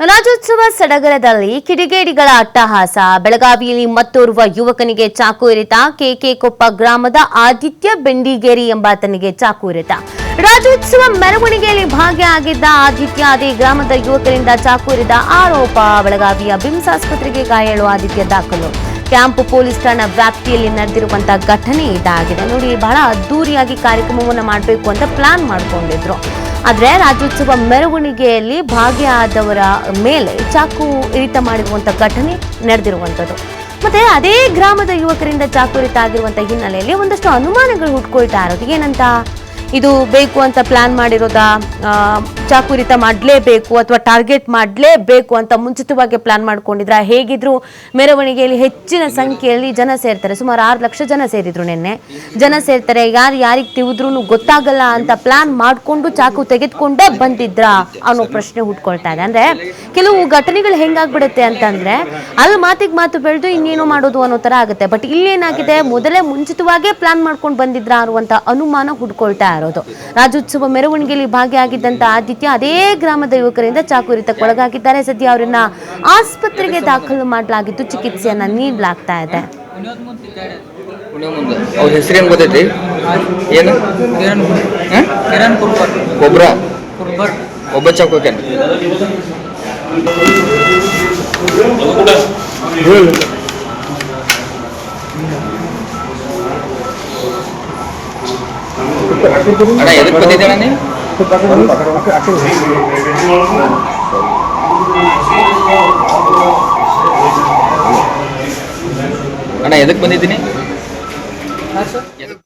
ರಾಜ್ಯೋತ್ಸವ ಸಡಗರದಲ್ಲಿ ಕಿಡಿಗೇಡಿಗಳ ಅಟ್ಟಹಾಸ. ಬೆಳಗಾವಿಯಲ್ಲಿ ಮತ್ತೋರ್ವ ಯುವಕನಿಗೆ ಚಾಕು ಇರಿತ. ಕೆಕೆ ಕೊಪ್ಪ ಗ್ರಾಮದ ಆದಿತ್ಯ ಬೆಂಡಿಗೇರಿ ಎಂಬಾತನಿಗೆ ಚಾಕು ಇರಿತ. ರಾಜ್ಯೋತ್ಸವ ಮೆರವಣಿಗೆಯಲ್ಲಿ ಭಾಗಿಯಾಗಿದ್ದ ಆದಿತ್ಯ ಅದೇ ಗ್ರಾಮದ ಯುವಕರಿಂದ ಚಾಕು ಇರಿದ ಆರೋಪ. ಬೆಳಗಾವಿಯ ಬಿಮ್ಸ್ ಆಸ್ಪತ್ರೆಗೆ ಗಾಯಾಳು ಆದಿತ್ಯ ದಾಖಲು. ಕ್ಯಾಂಪ್ ಪೊಲೀಸ್ ಠಾಣಾ ವ್ಯಾಪ್ತಿಯಲ್ಲಿ ನಡೆದಿರುವಂತಹ ಘಟನೆ ಇದಾಗಿದೆ. ನೋಡಿ, ಬಹಳ ಅದ್ದೂರಿಯಾಗಿ ಕಾರ್ಯಕ್ರಮವನ್ನು ಮಾಡಬೇಕು ಅಂತ ಪ್ಲಾನ್ ಮಾಡ್ಕೊಂಡಿದ್ರು. ಆದ್ರೆ ರಾಜ್ಯೋತ್ಸವ ಮೆರವಣಿಗೆಯಲ್ಲಿ ಭಾಗಿಯಾದವರ ಮೇಲೆ ಚಾಕು ಇರಿತ ಮಾಡಿರುವಂಥ ಘಟನೆ ನಡೆದಿರುವಂಥದ್ದು ಮತ್ತೆ ಅದೇ ಗ್ರಾಮದ ಯುವಕರಿಂದ ಚಾಕು ಇರಿತ ಆಗಿರುವಂಥ ಹಿನ್ನೆಲೆಯಲ್ಲಿ ಒಂದಷ್ಟು ಅನುಮಾನಗಳು ಹುಟ್ಕೊಳ್ತಾ ಇರೋದು. ಏನಂತ? ಇದು ಬೇಕು ಅಂತ ಪ್ಲಾನ್ ಮಾಡಿರೋದ? ಚಾಕು ಇರಿತ ಮಾಡಲೇಬೇಕು ಅಥವಾ ಟಾರ್ಗೆಟ್ ಮಾಡಲೇಬೇಕು ಅಂತ ಮುಂಚಿತವಾಗಿ ಪ್ಲಾನ್ ಮಾಡ್ಕೊಂಡಿದ್ರ. ಹೇಗಿದ್ರು ಮೆರವಣಿಗೆಯಲ್ಲಿ ಹೆಚ್ಚಿನ ಸಂಖ್ಯೆಯಲ್ಲಿ ಜನ ಸೇರ್ತಾರೆ. ಸುಮಾರು ಆರು ಲಕ್ಷ ಜನ ಸೇರಿದ್ರು ನಿನ್ನೆ. ಜನ ಸೇರ್ತಾರೆ. ಯಾರು ಯಾರಿಗೆ ತಿವಿದ್ರು ಗೊತ್ತಾಗಲ್ಲ ಅಂತ ಪ್ಲಾನ್ ಮಾಡಿಕೊಂಡು ಚಾಕು ತೆಗೆದುಕೊಂಡೇ ಬಂದಿದ್ರ ಅನ್ನೋ ಪ್ರಶ್ನೆ ಹುಟ್ಕೊಳ್ತಾ ಇದೆ. ಅಂದ್ರೆ ಕೆಲವು ಘಟನೆಗಳು ಹೆಂಗಾಗ್ಬಿಡುತ್ತೆ ಅಂತಂದ್ರೆ ಅಲ್ಲಿ ಮಾತಿಗೆ ಮಾತು ಬೆಳೆದು ಇನ್ನೇನು ಮಾಡೋದು ಅನ್ನೋ ತರ ಆಗುತ್ತೆ. ಬಟ್ ಇಲ್ಲಿ ಏನಾಗಿದೆ? ಮೊದಲೇ ಮುಂಚಿತವಾಗೇ ಪ್ಲಾನ್ ಮಾಡ್ಕೊಂಡು ಬಂದಿದ್ರ ಅನ್ನುವಂತ ಅನುಮಾನ ಹುಡ್ಕೊಳ್ತಾ ಇರೋದು. ರಾಜ್ಯೋತ್ಸವ ಮೆರವಣಿಗೆಯಲ್ಲಿ ಭಾಗಿಯಾಗಿದ್ದಂತ ಆದಿತ್ಯ ಅದೇ ಗ್ರಾಮದ ಯುವಕರಿಂದ ಚಾಕುರಿತಕ್ಕೆ ಒಳಗಾಗಿದ್ದಾರೆ. ಸದ್ಯ ಅವರನ್ನ ಆಸ್ಪತ್ರೆಗೆ ದಾಖಲು ಮಾಡಲಾಗಿದ್ದು ಚಿಕಿತ್ಸೆಯನ್ನ ನೀಡಲಾಗ್ತಾ ಇದೆ. ಅವ್ರ ಹೆಸರೇನು ಗೊತ್ತೈತಿ? ಏನು? ಒಬ್ರ ಒಬ್ಬ ಚಾಕೋಕೇನು ಅಣ್ಣ ಎದಕ್ಕೆ ಬಂದಿದ್ದೀಣ ನೀ ಅಣ್ಣ ಎದಕ್ಕೆ ಬಂದಿದ್ದೀನಿ ಹಾಂ ಸರ್ ಎದಕ್-